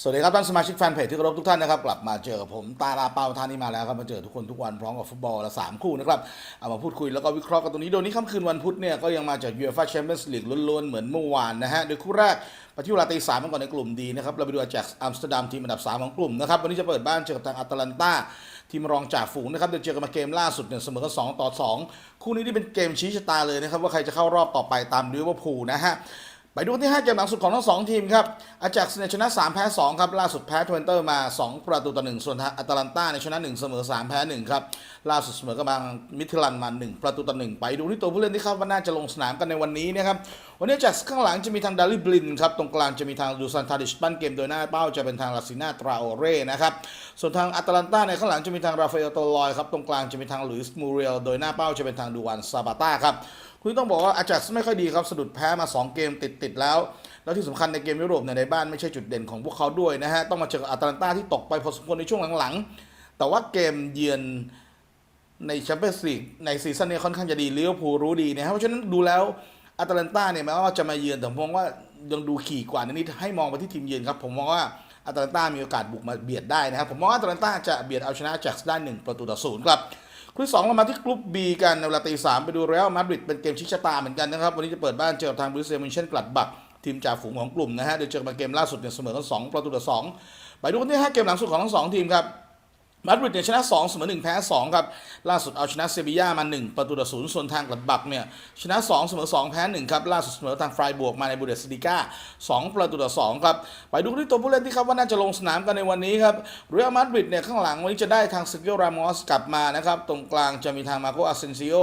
สวัสดีครับท่านสมาชิกแฟนเพจที่เคารพทุกท่านนะครับกลับมาเจอผมตาลาเปาท่านนี้มาแล้วครับมาเจอทุกคนทุกวันพร้อมกับฟุตบอลละสามคู่นะครับเอามาพูดคุยแล้วก็วิเคราะห์กันตรงนี้โดยนี้ค่ำคืนวันพุธเนี่ยก็ยังมาจากยูเอฟ่าแชมเปี้ยนส์ลีกล้วนๆเหมือนเมื่อวานนะฮะโดยคู่แรกปที่เวลาตีสามก่อนในกลุ่มดีนะครับเราไปดูอาแจ็คอัมสเตอร์ดัมทีมอันดับสามของกลุ่มนะครับวันนี้จะเปิดบ้านเจอกับทางอัตแลนตาทีมรองจ่าฝูงนะครับเดี๋ยวเจอกันมาเกมล่าสุดเนี่ยเสมอกันสองต่อสองคู่นี้ที่เป็นเกมชี้ชะตาเลยนะครับว่าใครจะเข้ารอบต่อไปตามลิเวอร์พูลนะฮะ ไปดูที่ 5 เกมหลังสุดของทั้ง2ทีมครับอาจากเนี่ยชนะ 3 แพ้ 2 ครับ ล่าสุดแพ้ทเวนเตอร์มา 2 ประตูต่อ 1 ส่วนทางอัตแลนตาในชนะ 1 เสมอ 3 แพ้ 1 ครับ ล่าสุดเสมอกับบางมิทลันมา 1 ประตูต่อ 1 ไปดูที่ตัวผู้เล่นที่คาดว่าน่าจะลงสนามกันในวันนี้นะครับ วันนี้จากข้างหลังจะมีทางดาริบลินครับ ตรงกลางจะมีทางดูซันทาดิชปั้นเกมโดยหน้าเป้าจะเป็นทางลาซิน่าตราโอเร่นะครับ ส่วนทางอัตแลนตาในข้างหลังจะมีทางราฟาเอลโตลอยครับ ตรงกลางจะมีทางลุยส์มูเรียล โดยหน้าเป้าจะเป็นทางดูวันซาบาต้าครับ คุณต้องบอกว่าอาจักไม่ค่อยดีครับสะดุดแพ้มา 2 เกมติดๆแล้ว แล้วที่สำคัญในเกมยุโรปเนี่ยในบ้านไม่ใช่จุดเด่นของพวกเขาด้วยนะฮะต้องมาเจอกับอาตแลนตาที่ตกไปพอสมควรในช่วงหลังๆ แต่ว่าเกมเยือนในแชมเปี้ยนส์ลีกในซีซั่นนี้ค่อนข้างจะดีลิเวอร์พูลรู้ดีนะครับเพราะฉะนั้นดูแล้วอาตแลนตาเนี่ยแม้ว่าจะมาเยือนแต่ผมมองว่ายังดูขี่กว่านิดๆให้มองไปที่ทีมเยือนครับผมมองว่าอาตแลนตามีโอกาสบุกมาเบียดได้นะครับผมมองว่าอาตแลนตาจะเบียดเอาชนะแจ็คส์ได้หนึ่งประตูต่อศูนย์ครับ คู่ที่สองเรามาที่กลุ่ม B กันในเวลาตีสามไปดูเรอัลมาดริดเป็นเกมชิชะตาเหมือนกันนะครับ วันนี้จะเปิดบ้านเจอกับทางบริเซียมินเช่นกลัดบักทีมจ่าฝูงของกลุ่มนะฮะเดี๋ยวเจอมาเกมล่าสุดเนี่ยเสมอกันสองประตูต่อสองไปดูกันที่ห้าเกมหลังสุดของทั้งสองทีมครับ มาดริดเนี่ยชนะ2เสมอ1แพ้2ครับล่าสุดเอาชนะเซบีย่ามา 1 ประตูต่อศูนย์ส่วนทางกลัดบักเนี่ยชนะ2เสมอ2แพ้1ครับล่าสุดเสมอทางไฟบวกมาในบูเดสลิก้า2ประตูต่อ2ครับไปดูที่ตัวผู้เล่นที่ครับว่าน่าจะลงสนามกันในวันนี้ครับเรอัลมาดริดเนี่ยข้างหลังวันนี้จะได้ทางซิกิโอรามอสกลับมานะครับตรงกลางจะมีทางมาโกอาเซนซิโอ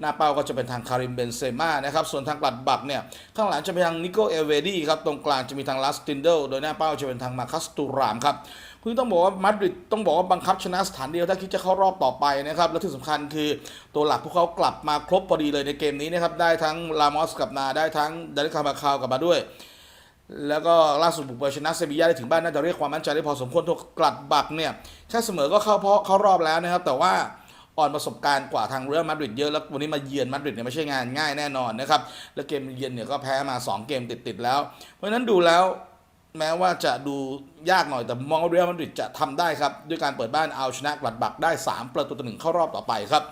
หน้าเป้าก็จะเป็นทางคาริมเบนเซม่านะครับส่วนทางกลัดบักเนี่ยข้างหลังจะเป็นทางนิโกเอเวดีครับตรงกลางจะมีทางลัสตินเดลโดยหน้าเป้าจะเป็นทางมาคัสตูรามครับคือต้องบอกว่ามาดริดต้องบอกว่าบังคับชนะสถานเดียวถ้าคิดจะเข้ารอบต่อไปนะครับ และที่สำคัญคือตัวหลักพวกเขากลับมาครบพอดีเลยในเกมนี้นะครับ ได้ทั้งลามอสกลับมาได้ทั้งดาริคามาคาวกลับมาด้วย แล้วก็ล่าสุดบุกไปชนะเซบีย่าได้ถึงบ้านน่าจะเรียกความมั่นใจได้พอสมควรตัวกลัดบักเนี่ยแค่เสมอก็เข้าเพราะเข้ารอบแล้วนะครับ แต่ว่าอ่อนประสบการณ์กว่าทางเรอัลมาดริดเยอะแล้ววันนี้มาเยือนมาดริดเนี่ยไม่ใช่งานง่ายแน่นอนนะครับ และเกมเยือนเนี่ยก็แพ้มาสองเกมติดๆแล้ว เพราะฉะนั้นดูแล้ว แม้ว่าจะดูยากหน่อยแต่มองว่าเรอัลมาดริดจะทำได้ครับ ด้วยการเปิดบ้านเอาชนะกลัดบักได้ 3 ประตูต่อหนึ่งเข้ารอบต่อไปครับ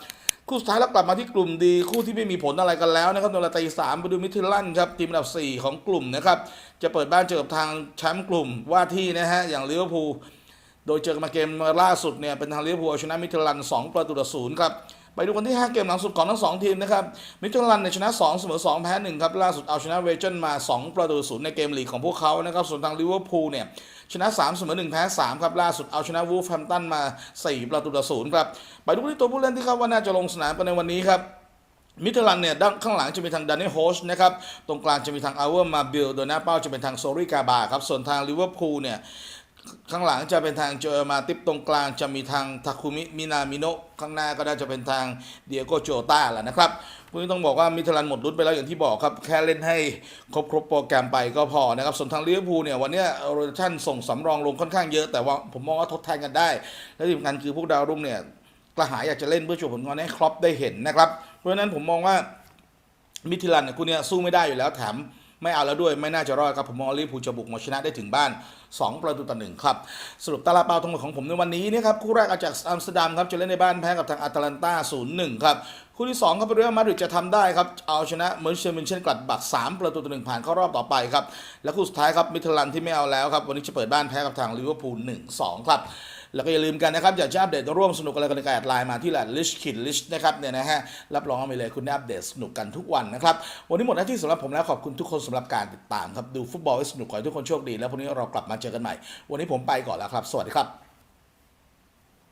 คู่สุดท้ายแล้วกลับมาที่กลุ่มดี คู่ที่ไม่มีผลอะไรกันแล้วนะครับโนราตีสามไปดูมิทิลันครับทีมอันดับ 4 ของกลุ่มนะครับจะเปิดบ้านเจอกับทางแชมป์กลุ่มว่าที่นะฮะอย่างลิเวอร์พูล โดยเจอกันมาเกมล่าสุดเนี่ยเป็นทางลิเวอร์พูลชนะมิทิลัน 2 ประตูต่อศูนย์ครับไปดูกันที่ 5 เกมหลังสุดของทั้ง 2 ทีมนะครับ มิทลันชนะ 2 เสมอ 2 แพ้ 1 ครับ ล่าสุดเอาชนะเวเจนมา 2 ประตูศูนย์ในเกมลีกของพวกเขานะครับ ส่วนทางลิเวอร์พูลเนี่ยชนะ 3 เสมอ 1 แพ้ 3 ครับ ล่าสุดเอาชนะวูฟแฮมตันมา 4 ประตูต่อศูนย์ครับ ไปดูที่ตัวผู้เล่นที่ครับว่าน่าจะลงสนามกันในวันนี้ครับมิเทลันเนี่ยด้านข้างหลังจะมีทางดานนี่โฮชนะครับ ตรงกลางจะมีทางอเวอร์มาบิลโดยหน้าเป้าจะเป็นทางโซริกาบาครับ ส่วนทางลิเวอร์พูลเนี่ย ข้างหลังจะเป็นทางเจอมาติปตรงกลางจะมีทางทาคุมิมินามิโนะข้างหน้าก็น่าจะเป็นทางเดียโกโจต้าแหละนะครับคุณต้องบอกว่ามิทลันหมดรุ่นไปแล้วอย่างที่บอกครับ แค่เล่นให้ครบครบโปรแกรมไปก็พอนะครับ ส่วนทางลิเวอร์พูลเนี่ย วันนี้โรเตชันส่งสำรองลงค่อนข้างเยอะแต่ว่าผมมองว่าทดแทนกันได้ และที่สำคัญคือพวกดาวรุ่งเนี่ยกระหายอยากจะเล่นเพื่อโชว์ผลงานให้ครอปได้เห็นนะครับเพราะฉะนั้นผมมองว่ามิทลันเนี่ยคู่เนี้ยสู้ไม่ได้อยู่แล้วแถม ไม่เอาแล้วด้วยไม่น่าจะรอดครับผมมองลิเวอร์พูลจะบุกมาชนะได้ถึงบ้าน 2 ประตูต่อหนึ่งครับ สรุปตารางเปาทั้งหมดของผมในวันนี้นะครับคู่แรกอาจากอัมสเตอร์ดัมครับจะเล่นในบ้านแพ้กับทางอาตแลนตา0-1ครับคู่ที่2ครับเรอัลมาดริดจะทำได้ครับ เอาชนะเมอร์เชอร์มินเช่นกลัดบัก3ประตูต่อหนึ่งผ่านเข้ารอบต่อไปครับ และคู่สุดท้ายครับมิทลันที่ไม่เอาแล้วครับ วันนี้จะเปิดบ้านแพ้กับทางลิเวอร์พูล1-2 ครับ แล้วก็อย่าลืมกันนะครับอยากจะอัปเดตร่วมสนุกอะไรกันในการแอดไลน์มาที่แหละลิชคิดลิชนะครับเนี่ยนะฮะรับรองว่ามีเลยคุณได้อัปเดตสนุกกันทุกวันนะครับวันนี้หมดหน้าที่สำหรับผมแล้วขอบคุณทุกคนสำหรับการติดตามครับดูฟุตบอลให้สนุกขอให้ทุกคนโชคดี แล้วพรุ่งนี้เรากลับมาเจอกันใหม่ วันนี้ผมไปก่อนแล้วครับ สวัสดีครับ